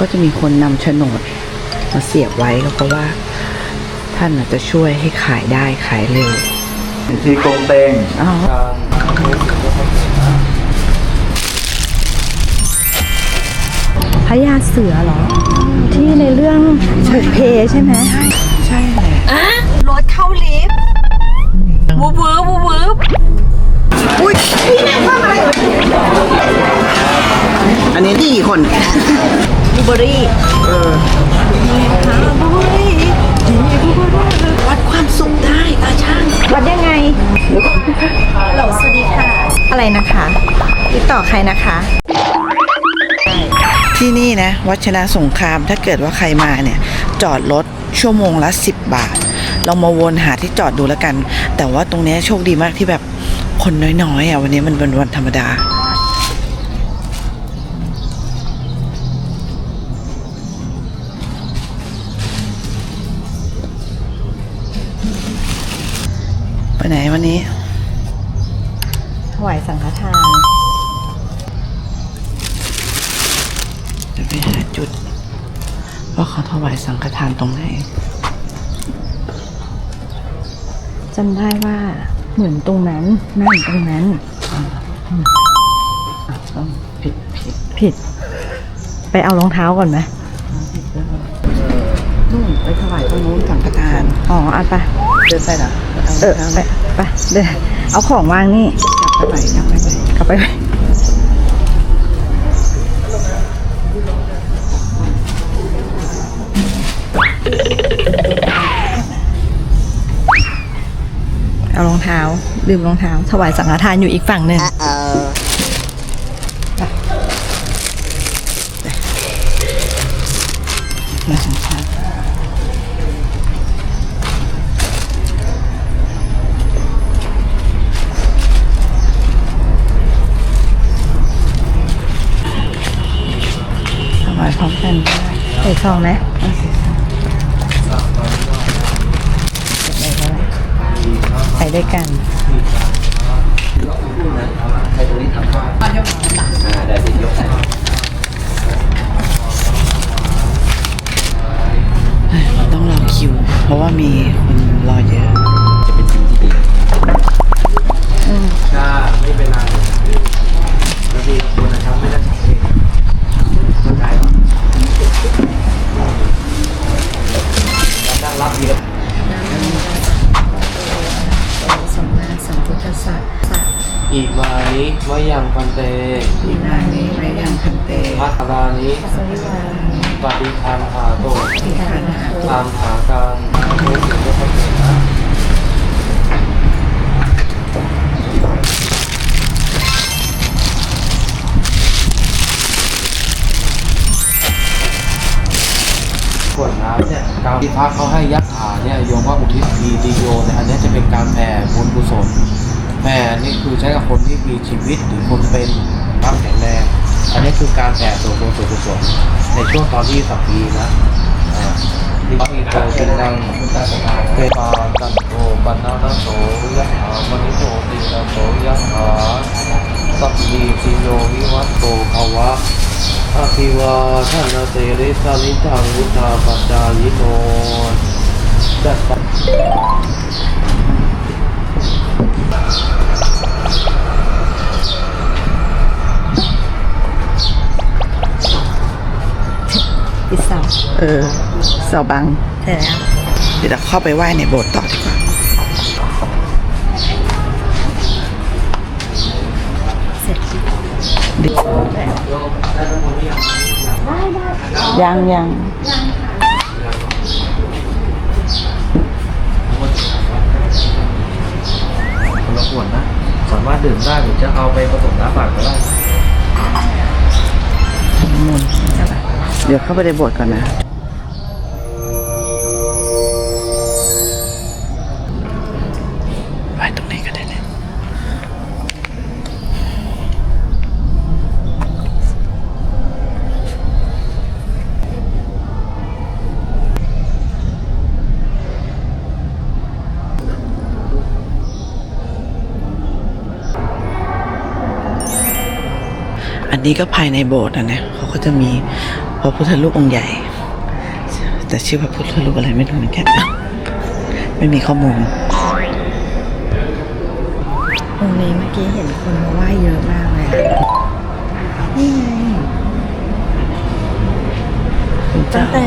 ก็จะมีคนนำโฉนดมาเสียบไว้ก็เพราะว่า ท่านอาจจะช่วยให้ขายได้ขายเร็วที่โกงเตงอ๋อพญาเสือเหรอ ที่ในเรื่องบุพเพใช่ไหมใช่แหละรถเข้าลิฟต์วูบวูบวูบวูบอันนี้ที่กี่คน บูเบอรี่เออบูเบอรี่วัดความสูงได้ตาช่างวัดยังไงฮัลโหลสวัสดีค่ะ อะไรนะคะติดต่อใครนะคะ ที่นี่นะ วัชนะสงครามถ้าเกิดว่าใครมาเนี่ย จอดรถชั่วโมงละ 10 บาทลองมาวนหาที่จอดดูแล้วกัน แต่ว่าตรงเนี้ยโชคดีมากที่แบบคนน้อยๆอะวันนี้มันเป็นวันธรรมดา ไปไหนวันนี้ ถวายสังฆทาน จะไปหาจุด ว่าเขาถวายสังฆทานตรงไหนจำได้ว่าเหมือนตรงนั้นนั่นตรงนั้นต้องผิดผิดผิด ไปเอารองเท้าก่อนไหมนู่นไปถวายตรงนู้นสังฆทาน อ๋อเอาไปเดินไปเหรอ เออไปไปเดี๋ยวเอาของวางนี่ กลับไปใหม่กลับไปใหม่กลับไปเอารองเท้าลืมรองเท้า ถวายสังฆทานอยู่อีกฝั่งหนึ่งม อ่าที่มีนังเทปาตันโตปันนานาโสยะหามณิโตตินาโสยะหาสัพพีติโยวิวัตโตภาวะอภิวาทนาเตริสานิจังวุธาปัจจายิโนจัตตา ปิดเสาเออเสาบัง เสร็จแล้วเดี๋ยวเราเข้าไปไหว้ในโบสถ์ต่อดีกว่า เสร็จยังยังคนละขวดนะสามารถดื่มได้หรือจะเอาไปผสมน้ำเปล่าก็ได้นิมนต์ เดี๋ยวเข้าไปในโบสถ์ก่อนนะไหว้ตรงนี้ก็ได้เลยอันนี้ก็ภายในโบสถ์นะเนี่ยเขาก็จะมี พระพุทธรูปองค์ใหญ่ แต่ชื่อพระพุทธรูปอะไรไม่รู้เหมือนกันไม่มีข้อมูลตรงนี้เมื่อกี้เห็นคนมาไหว้เยอะมากเลยอะนี่ไงตั้งแต่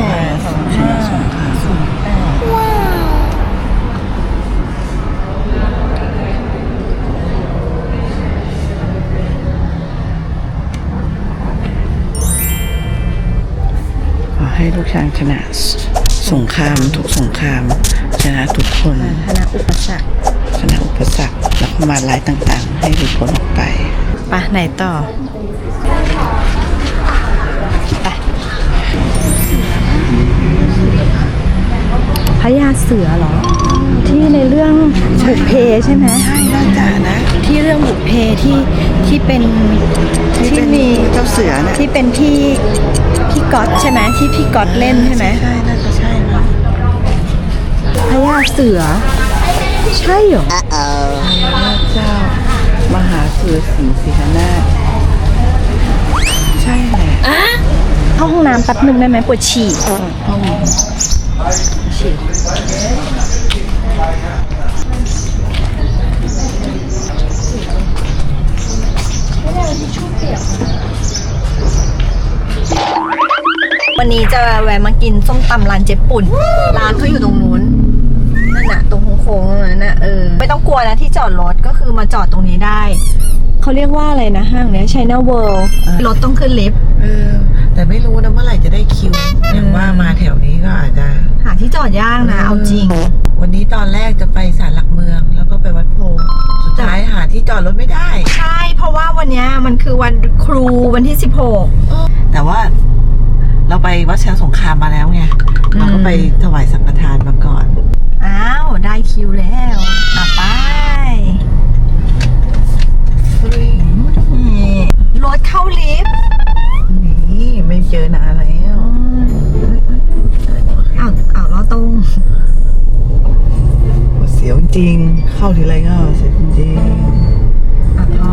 ขอให้ลูกช้างชนะสสงครามทุกสงคราม ชนะทุกคนคณะอุปสรรคชนะอุปสรรคแล้วก็มาร้ายต่างๆ ให้หลุดพ้นออกไปไปะไหนต่อไปพญาเสือเหรอ ที่ในเรื่องบุพเพใช่ไหมใช่น่าจะนะ ที่เรื่องบุพเพที่ที่เป็นที่เป็นเจ้าเสือน่ะที่เป็นพี่พี่ก๊อตใช่ไหมที่พี่ก๊อตเล่นใช่ไหมใช่น่าจะใช่มั้งพญาเสือ ใช่เหรอเจ้ามหาเสือสิงห์สิหนาถใช่แหละเข้าห้องน้ำแป๊บนึงได้ไหมปวดฉี่ห้องฉี่ วันนี้จะแวะมากินส้มตำร้านเจ๊ปุ่น ร้านเขาอยู่ตรงนู้นนั่นน่ะ ตรงโค้งๆตรงนั้นน่ะเออไม่ต้องกลัวนะที่จอดรถก็คือมาจอดตรงนี้ได้ เขาเรียกว่าอะไรนะห้างเนี้ย China World รถต้องขึ้นลิฟต์เออแต่ไม่รู้นะเมื่อไหร่จะได้คิวอย่างว่ามาแถวนี้ก็อาจจะ หาที่จอดยากนะ เอาจริง วันนี้ตอนแรกจะไปศาลหลักเมือง แล้วก็ไปวัดโพธิ์สุดท้ายหาที่จอดรถไม่ได้ ใช่ เพราะว่าวันเนี้ยมันคือวันครูวันที่16แต่ว่าเราไปวัดเชียงสงครามมาแล้วไงเราก็ไปถวายสังฆทานมาก่อนอ้าว ได้คิวแล้วอะไปนี่รถเข้าลิฟต์นี่ไม่เจอนานแล้วอ้าวอ้าวล้อตรง เสียวจริง เข้าทีไรก็เสียวจริง อะพ่อ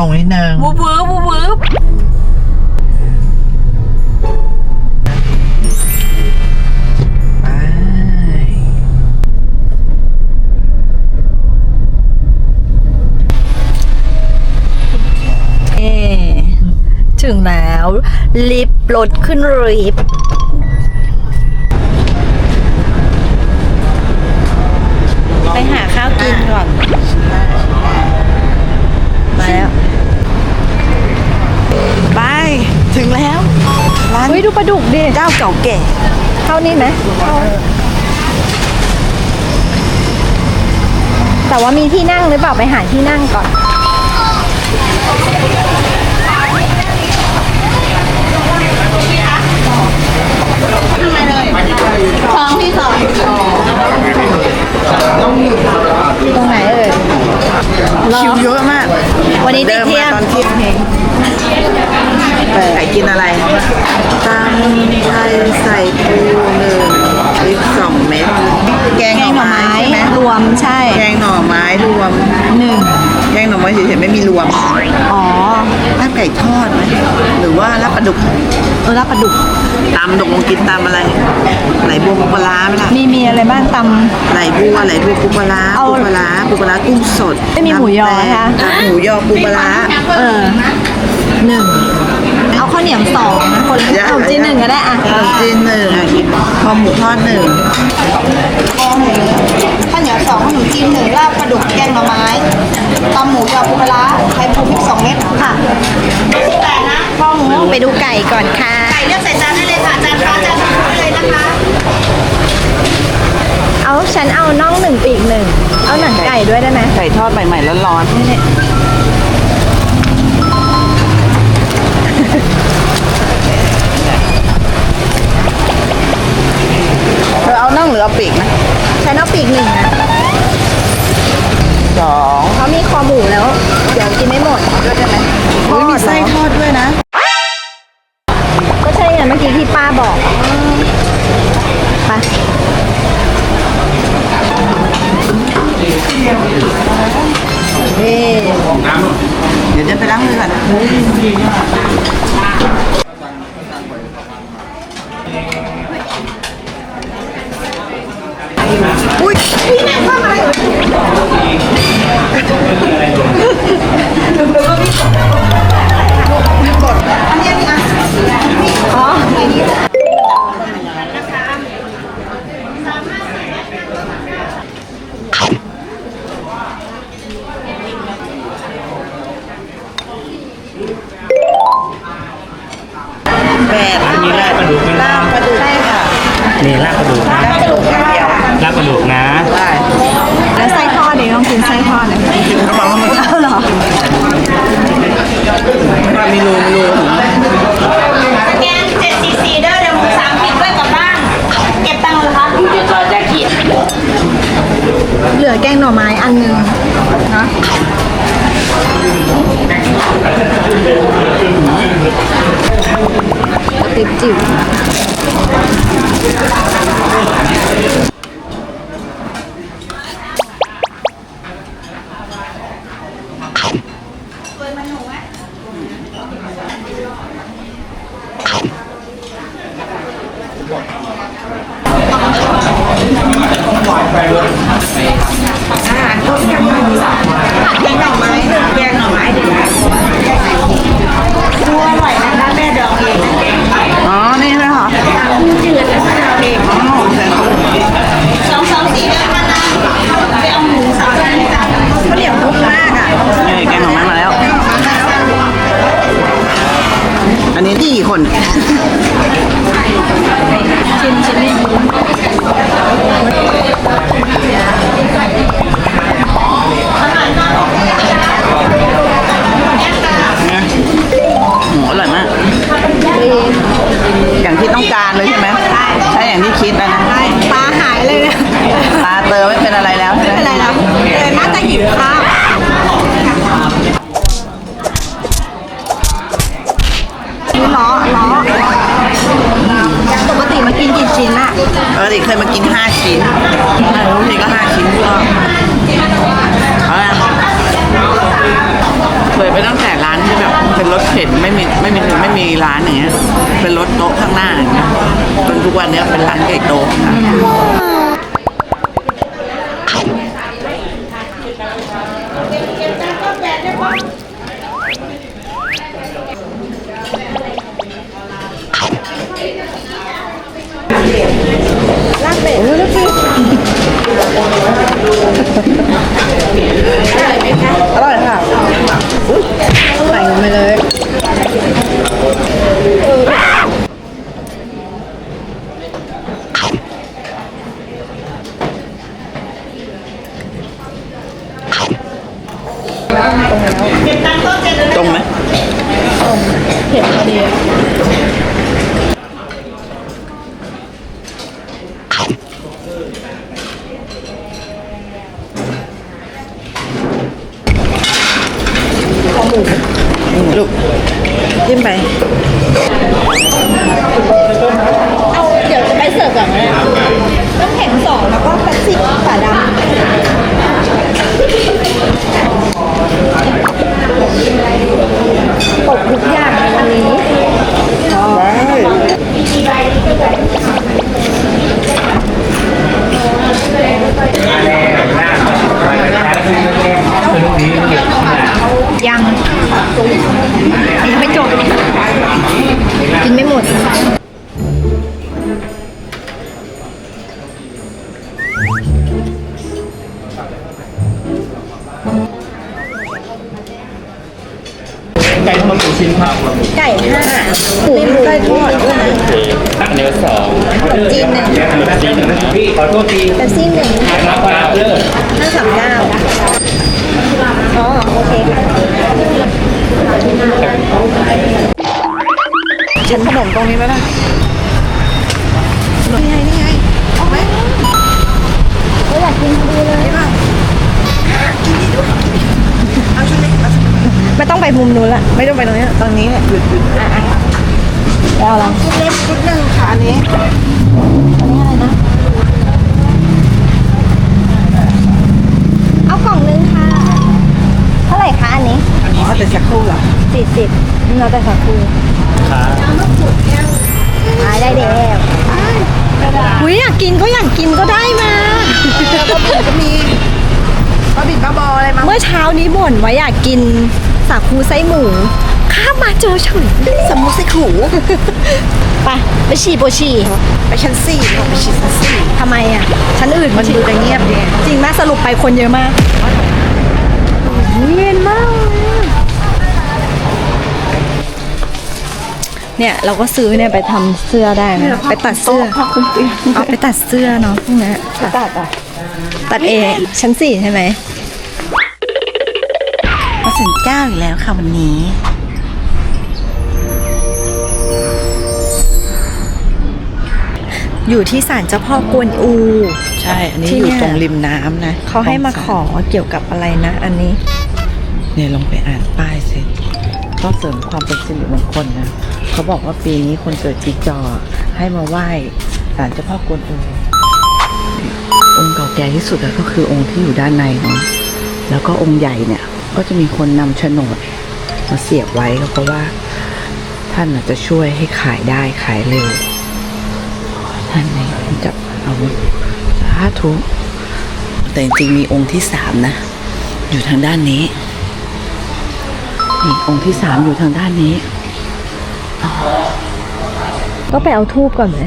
ตรงนิดนึงวูบวืบวูบวืบไปเอ๊ถึงแล้ว ลิฟต์รถขึ้นลิฟต์ ปลาดุกดิเจ้าเก่าแก่เข้านี่ไหมแต่ว่ามีที่นั่งหรือเปล่าไปหาที่นั่งก่อนตรงไหนเอ่ยคิวเยอะมาก วันนี้ติเดิดมเที่ยมาง ไก่กินอะไรตำไทยใส่ปูหนึ่งพริกสองเม็ดแกงหน่อไม้ใช่ไหมรวมใช่ แกงหน่อไม้รวมหนึ่งแกงหน่อไม้เฉยๆไม่มีรวม อ๋อลาบไก่ทอดไหมหรือว่าลาบปลาดุกเออรับปลาดุกตำดกลงกินตำอะไร ไหลบัวปูปลาร้าไหมล่ะมีมีอะไรบ้างตไหลบัวไหลบัวปูปลาร้าเอาปูปลาร้าปูปลาร้ากุ้งสดไม่มีหมูยอน้ำแตงนะคะกับหมูยอปูปลาร้าำเออหนึ่ง เอาข้าวเหนียวสองนะคนละเอาจีนหนึ่งก็ได้อะขนมจีนหนึ่งคอหมูทอดหนึ่งข้าวเหนียวสองขนมจีนหนึ่งลาบปลาดุกแกงหน่อไม้ตำหมูยอปูปลาร้าไข่ปูพริกสองเม็ดค่ะแต่นะพ่อหมูไปดูไก่ก่อนค่ะ ไก่เลือกใส่จานได้เลยค่ะจานฟ้าจานฟ้าเลยนะคะ เอาฉันเอาน่องหนึ่งปีกหนึ่งเอาหนังไก่ด้วยได้ไหมไก่ทอดใหม่ๆร้อนๆ เธอเอาน่องหรือเอาปีกนะฉันเอาปีกหนึ่งนะสองเพราะมีคอหมูแล้ว เดี๋ยวกินไม่หมดก็ได้ไหมอุ๊ยมีไส้ทอดด้วยนะ ก็ใช่ไงเมื่อกี้ที่ป้าบอกไป เอ๊ดี๋ยวเดินไปล้างมือก่อนอุ้ยพี่แม่ทำอะไรอ๋อแป ดอันนี้ลาบปลาดุกลาบปลาดุกใช่ค่ะนี่ลาบกระดูกลาบปลาดุกอย่างเดียวลาบกระดูกนะได้แล้วไส้ทอดเดี๋ยวลองกินไส้ทอดหน่อยเขาบอกว่ามันเอาเหรอมันมีรูมีรูแกงเจ็ดซีซีเด้อเดี๋ยวหมูสามผิดด้วยกลับบ้านเก็บตังค์เลยครับเหลือแกงหน่อไม้อันหนึงเนาะ ติ๊บจิ๋ว ติเคยมากิน 5 ชิ้นทุกทีก็ 5 ชิ้นก็เอาละเคยไปตั้งแต่ร้านที่แบบเป็นรถเข็นไม่มีไม่มีไม่มีร้านอย่างเงี้ยเป็นรถโต๊ะข้างหน้าอย่างเงี้ยจนทุกวันเนี้ยเป็นร้านไก่โต๊ะค่ะ ลากเป็ดลากเป็ดอร่อยค่ะใส่ลงไปเลย ไก่ทอดหมูชิ้นครับไก่ห้าหมูไก่ทอดด้วยนะเนื้อสองขนมจีนหนึ่งขนมจีนพี่ขอโทษทีเป๊ปซี่หนึ่งครับครับเลิกห้าสามเก้าอ๋อโอเคค่ะกินขนมตรงนี้ไหมล่ะนี่ไงนี่ไงออกไหม เอออยากกินพอดีเลยไม่ต้องไปมุมนู้นละไม่ต้องไปตรงนี้ตรงนี้เนี่ยหยุดหยุดอะอะแล้วเราชุดเล็กชุดหนึ่งค่ะอันนี้อันนี้อะไรนะเอากล่องนึงค่ะเท่าไหร่คะอันนี้อันนี้อ๋อแต่สักครู่เหรอสี่สิบเราแต่สักครู่ขายได้เดียว อุ้ยอยากกินก็อยากกินก็ได้มา ก็มีบะบิดบะบออะไรมาเมื่อเช้านี้บ่นว่าอยากกินสาคูไส้หมูข้ามมาเจอเฉยสมูสิขูไปไปฉี่โปฉี่ไปชั้นสี่ลงไปชั้นสี่ทำไมอะชั้นอื่นมันดูจะเงียบดีจริงมากสรุปไปคนเยอะมากเย็นมาก เลยเนี่ยเราก็ซื้อเนี่ยไปทำเสื้อได้นะไปตัดเสื้อผ้าคลุมเตียงเอาไปตัดเสื้อเนาะพวกเนี้ยตัดอะตัดเองชั้นสี่ใช่ไหมมาถึงเจ้าอีกแล้วค่ะวันนี้อยู่ที่ศาลเจ้าพ่อกวนอู ใช่ อันนี้ที่อเนี่ยู่ยตรงริมน้ำนะ เขาให้มาขอเกี่ยวกับอะไรนะ อันนี้ เนี่ยลองไปอ่านป้ายสิ ก็เสริมความเป็นสิริมงคลนะเขาบอกว่าปีนี้คนเกิดจีจอให้มาไหว้ศาลเจ้าพ่อกวนอูองค์เก่าแก่ที่สุดอะก็คือองค์ที่อยู่ด้านในเนาะแล้วก็องค์ใหญ่เนี่ย ก็จะมีคนนำโฉนดมาเสียบไว้เพราะว่าท่านอาจจะช่วยให้ขายได้ขายเร็ว ท่านในจับเอาสาธุแต่จริงมีองค์ที่สามนะ อยู่ทางด้านนี้ นี่องค์ที่สามอยู่ทางด้านนี้ ก็ไปเอาทูบก่อนไหม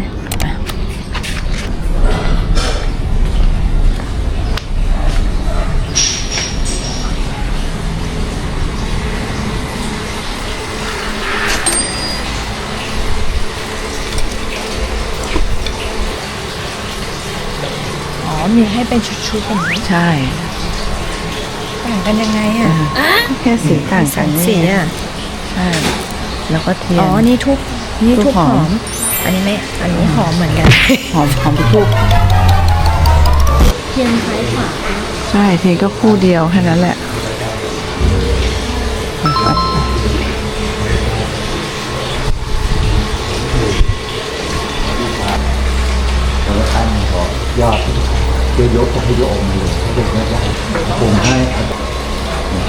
อ๋อมีให้เป็นชุดๆแบบนี้ใช่ ต่างกันยังไงอะแค่สีต่างกันนี่สีอะใช่แล้วก็เทียนอ๋อนี่ทุบนี่ทูทุบบหหออมมอันนี้ไม่อันนี้หอมเหมือนกันหอมหอมทุกทูบเทียนซ้ายขวาใช่เทียนก็คู่เดียวแค่นั้นแหละแล้วท่านก็ยอดจะยกจะให้ยกออกมาเลย ให้ยกไม่ได้ผมให้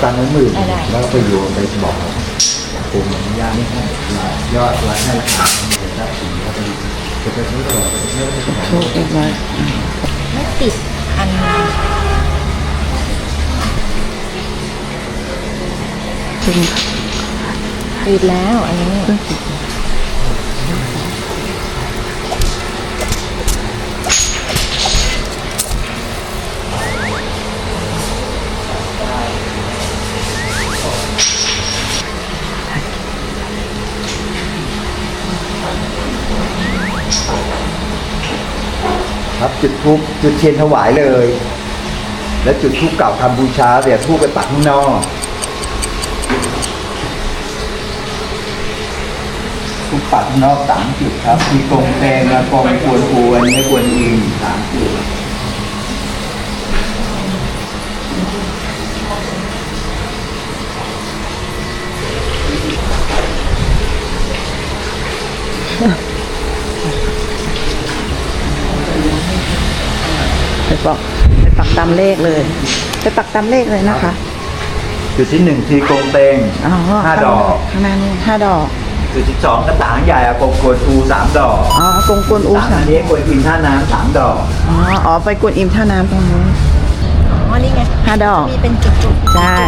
ตั้งไว้หมื่นแล้วไปโยนไปบอกผมอนุญาตไม่ให้ยอดรักให้ราคาเลยได้ถึงแล้วไปจะไปซื้อต่อจะไปซื้อไม่ได้ทูบเรียบร้อยไม่ติดอันจริงติดแล้วอันนี้ ครับจุดทูบจุดเทียนถวายเลย แล้วจุดทูบเก่าทำบูชาเดี๋ยวทูบไปปักข้างนอกทูบปักข้างนอกสามจุดครับ มีกงแดงและกงกวนอูอันนี้กวนอินสามจุดไบอกไปปักตามเลขเลยไปปักตามเลขเลยนะคะ จุดที่หนึ่งทีกงเตงอ๋อห้าดอก ข้างหน้านี่ห้าดอก จุดที่สองกระถางใหญ่อะกงกวนอูสามดอกอ๋อกงกวนอูสามสาอัมนนี้กวนอินท่าน้ำสามดอกอ๋ออ๋อไปกวนอิมท่าน้ำตรงนู้นอ๋อนี่ไงห้าดอกมีเป็นจุดๆใช่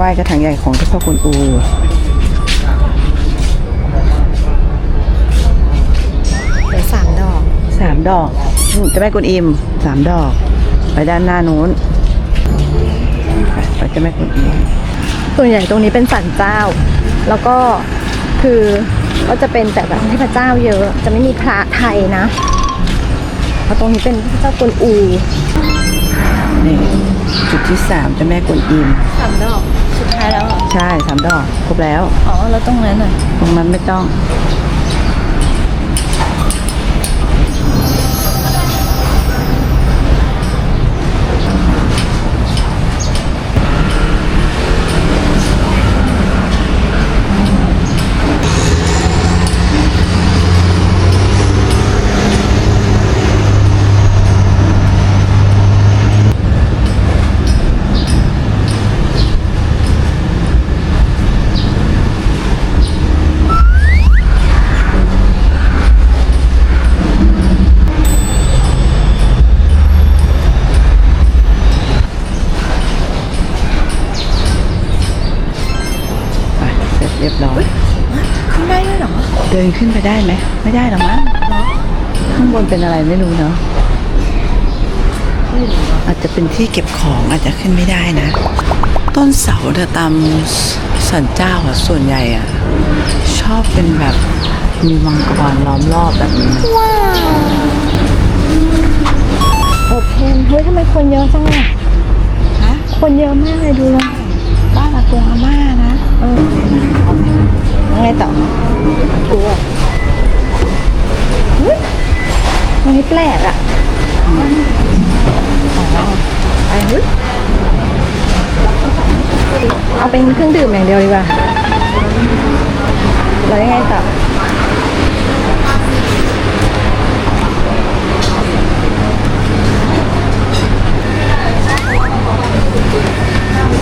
ไหว้กระถางใหญ่ของเจ้าพ่อกวนอูเหลือสามดอกสามดอกอืมเจะแม่กวนอิมสามดอก ไปด้านหน้านู้นไปไปเจ้าแม่กวนอิมส่วนใหญ่ตรงนี้เป็นสันเจ้า แล้วก็คือก็จะเป็นแต่แบบเทพเจ้าเยอะ จะไม่มีพระไทยนะเพราะตรงนี้เป็นพระเจ้ากวนอูนี่จุดที่สามเจ้าแม่กวนอิมสามดอก ใช่สามดอกครบแล้ว อ๋อ แล้วตรงนั้นอะ ตรงนั้นไม่ต้อง ไปได้ไหม ไม่ได้หรอกมั้งข้างบนเป็นอะไรไม่รู้เนาะอาจจะเป็นที่เก็บของอาจจะขึ้นไม่ได้นะ ต้นเสาเธอตามสันเจ้าอะส่วนใหญ่อะชอบเป็นแบบมีมังกรล้อมรอบแบบนี้นะโอเพนเฮ้ยทำไมคนเยอะจังอะฮะคนเยอะมากเลยดูเลยบ้านอากงอาม่านะเออยังไงต่อดูอะ เฮ้ยตรงนี้แปลกอะอ๋อไปเฮ้ยเอาเป็นเครื่องดื่มอย่างเดียวดีกว่าแล้วยังไงต่อ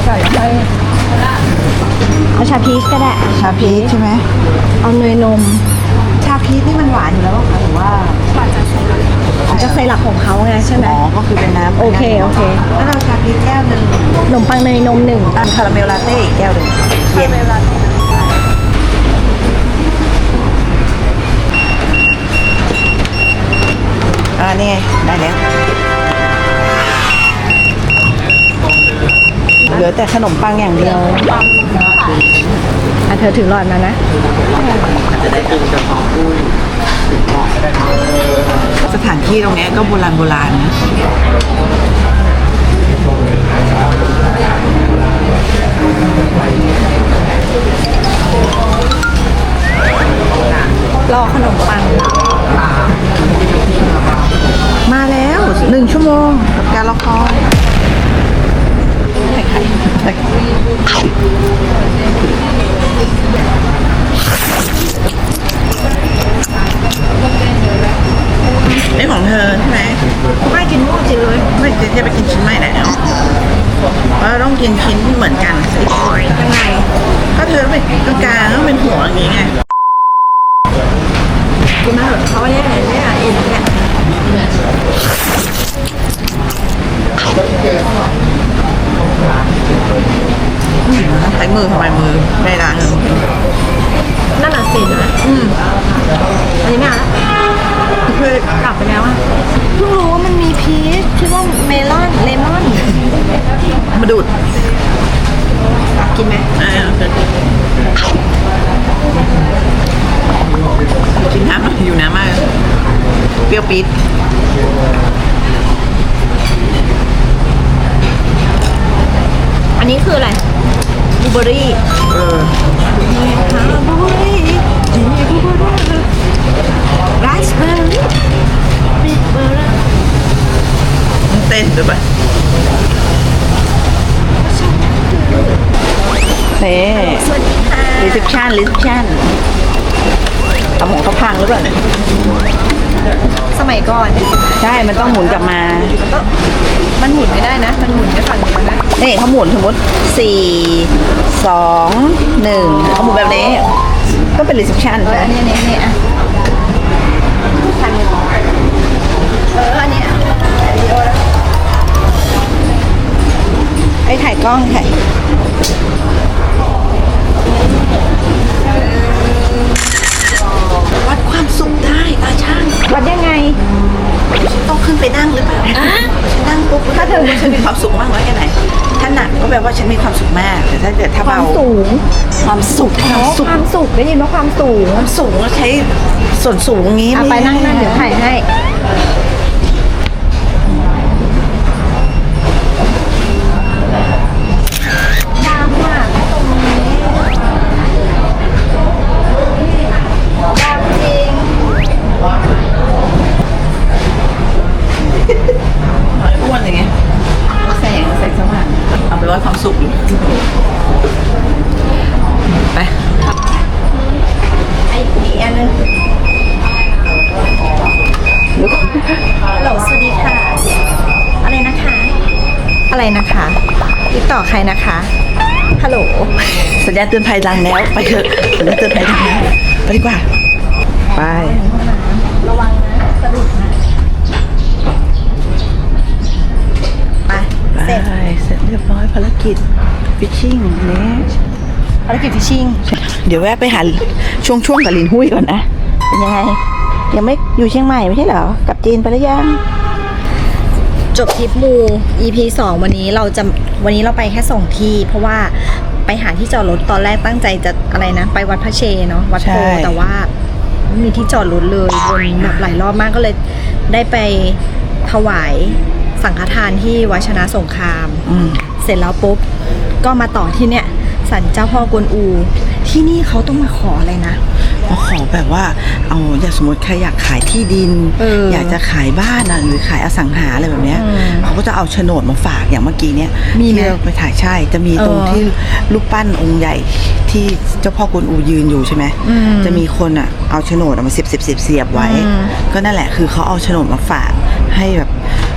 ก่อนแล้วค่อยเอาชาพีชก็ได้ ชาพีชใช่ไหม เอาเนยนมชา พีชนี่มันหวานอยู่แล้วคะหรือว่าจะใส่หลักของเขาไงใช่ไหม อ๋อก็คือเป็นน้ำโอเคโอเค แล้วเราชาพีชแก้วหนึ่งขนมปังเนยนมหนึ่งตันคาราเมลลาเต้อีกแก้วหนึ่งเย็นอ่านี่ไงได้แล้วเหลือแต่ขนมปังอย่างเดียว อะเธอถือหลอดมานะสถานที่ตรงเนี้ยก็โบราณโบราณนะรอขนมปัง มาแล้วหนึ่งชั่วโมงกับการรอคอย รี้ยวปี๊ดอันนี้คืออะไรบลูเบอรี่เออบลูเบอรี่บลูเบอรี่ไรซ์เบอร์รี่บิ๊กเบอร์รี่ต้องเต้นด้วยป่ะเน่สวัสดีค่ะรีเซพชันรีเซพชันทำของเขาพังหรือเปล่าเนี่ยส มัยก่อนใช่มันต้องหมุนกลับมาก็มันหมุนไม่ได้นะ มันหมุนได้ฝั่งเดียวนะนี่เขาหมุนสมมติสี่สองหนึ่งเขาหมุนแบบนี้ ก็เป็นรีเซพชันเอออันนี้อันนี้อันนี้อะทันเอออันนี้อะวิดีโอแล้วไอ้ถ่ายกล้องถ่าย ไปนั่งหรือเปล่าฉันนั่งปุ๊บถ้าเธอฉันมีความสุขมากน้อยแค่ไหนถ้าหนักก็แปลว่าฉันมีความสุขมาก แต่ถ้าเกิดถ้าความเบาสูงความสุขความสุขความสุขได้ยินว่าความสูงความสูงแล้วใช้ส่วนสูงอย่างนี้เอาไปนั่งนั่งเดี๋ยวถ่ายให้ ใครนะคะ ฮัลโหล สัญญาณเตือนภัยดังแล้ว ไปเถอะสัญญาณเตือนภัยดังแล้วไปดีกว่า ไป ระวังนะสะดุดนะ ไป เสร็จไปเสร็จเรียบร้อยภารกิจฟิชชิ่งนี้ภารกิจฟิชชิ่ง เดี๋ยวแวะไปหาช่วงช่วงๆกับลินหุ้ยก่อนนะ เป็นยังไง ยังไม่อยู่เชียงใหม่ไม่ใช่เหรอ กลับจีนไปแล้วยังจบทริปมู EP 2 วันนี้เราจะ วันนี้เราไปแค่ส่งที่ เพราะว่าไปหาที่จอดรถตอนแรกตั้งใจจะอะไรนะ ไปวัดพระเชเนาะวัดโพใช่ แต่ว่าไม่มีที่จอดรถเลยวนแบบหลายรอบมากก็เลยได้ไปถวายสังฆทานที่วัดชนะสงคราม อืม เสร็จแล้วปุ๊บก็มาต่อที่เนี่ยสันเจ้าพ่อกวนอู ที่นี่เขาต้องมาขออะไรนะ มาขอแบบว่าเอาอย่างสมมติใครอยากขายที่ดินเอออยากจะขายบ้านอะหรือขายอสังหาอะไรแบบเนี้ยอืมเขาก็จะเอาโฉนดมาฝากอย่างเมื่อกี้เนี้ยมีไหมที่เราไปถ่ายใช่จะมีตรงเออที่รูปปั้นองค์ใหญ่ที่เจ้าพ่อกวนอูยืนอยู่ใช่ไหมอืมจะมีคนอะเอาโฉนดเอามาเสียบเสียบเสียบเสียบไว้ อืม ก็นั่นแหละคือเขาเอาโฉนดมาฝากให้แบบ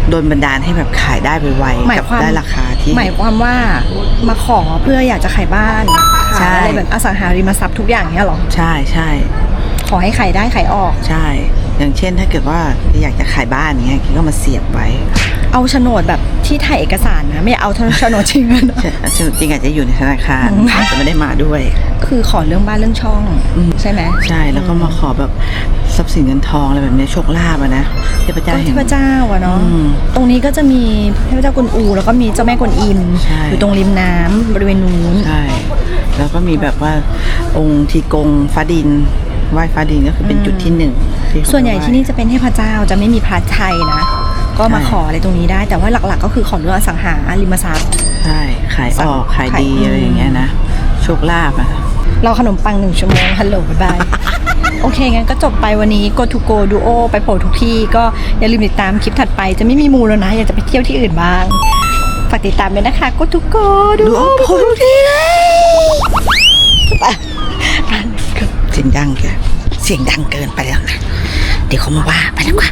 โดนบันดาลให้แบบขายได้ไวหมาๆยกับความได้ราคาที่ หมายความว่ามาขอเพื่ออยากจะขายบ้าน ใช่ขายอะไรแบบอสังหาริมทรัพย์ทุกอย่างเนี่ยเหรอ ใช่ใช่ขอให้ขายได้ขายออก ใช่ อย่างเช่นถ้าเกิดว่าอยากจะขายบ้านอย่างเงี้ยก็มาเสียบไว้เอาโฉนดแบบที่ถ่ายเอกสารนะไม่เอาโฉนดจริงนะใช่โฉนดจริงอาจจะอยู่ในธนาคารอืม อาจจะไม่ได้มาด้วย คือขอเรื่องบ้านเรื่องช่อง อืม ใช่ไหมใช่แล้วก็มาขอแบบทรัพย์สินเงินทองอะไรแบบเนี้ยโชคลาภอะนะเทพเจ้าก็แห่เทงพเจ้าอะเนาะอืมตรงนี้ก็จะมีเทพเจ้ากวนอู แล้วก็มีเจ้าแม่กวนอิมใช่ อยู่ตรงริมน้ำบริเวณนู้น ใช่ แล้วก็มีแบบว่าองค์ทีกงฟ้าดินไหว้ฟ้าดินก็คือเป็นจุดที่หนึ่งที่เขาส่วนใหญ่ไว้ที่นี่จะเป็นเทพเจ้าจะไม่มีพระไทยนะ ก็มาใช่ขออะไรตรงนี้ได้ แต่ว่าหลักๆ ก็คือขอเรื่องอสังหาริมทรัพย์ใช่ขายออกขายดีขายอะไรอย่างเงี้ยนะโชคลาภอะเราขนมปังหนึ่งชั่วโมงฮัลโหลบ๊ายบายโอเค งั้นก็จบไปวันนี้ go to go duo ไปโผล่ทุกที่ ก็อย่าลืมติดตามคลิปถัดไป จะไม่มีมูแล้วนะ อยากจะไปเที่ยวที่อื่นบ้าง ฝากติดตามด้ยนะคะกดทุกคนดูผมดีไปเสียงดังแกิเสียงดังเกินไปแล้วนะเดี๋ยวเขามาว่าไปนะว่า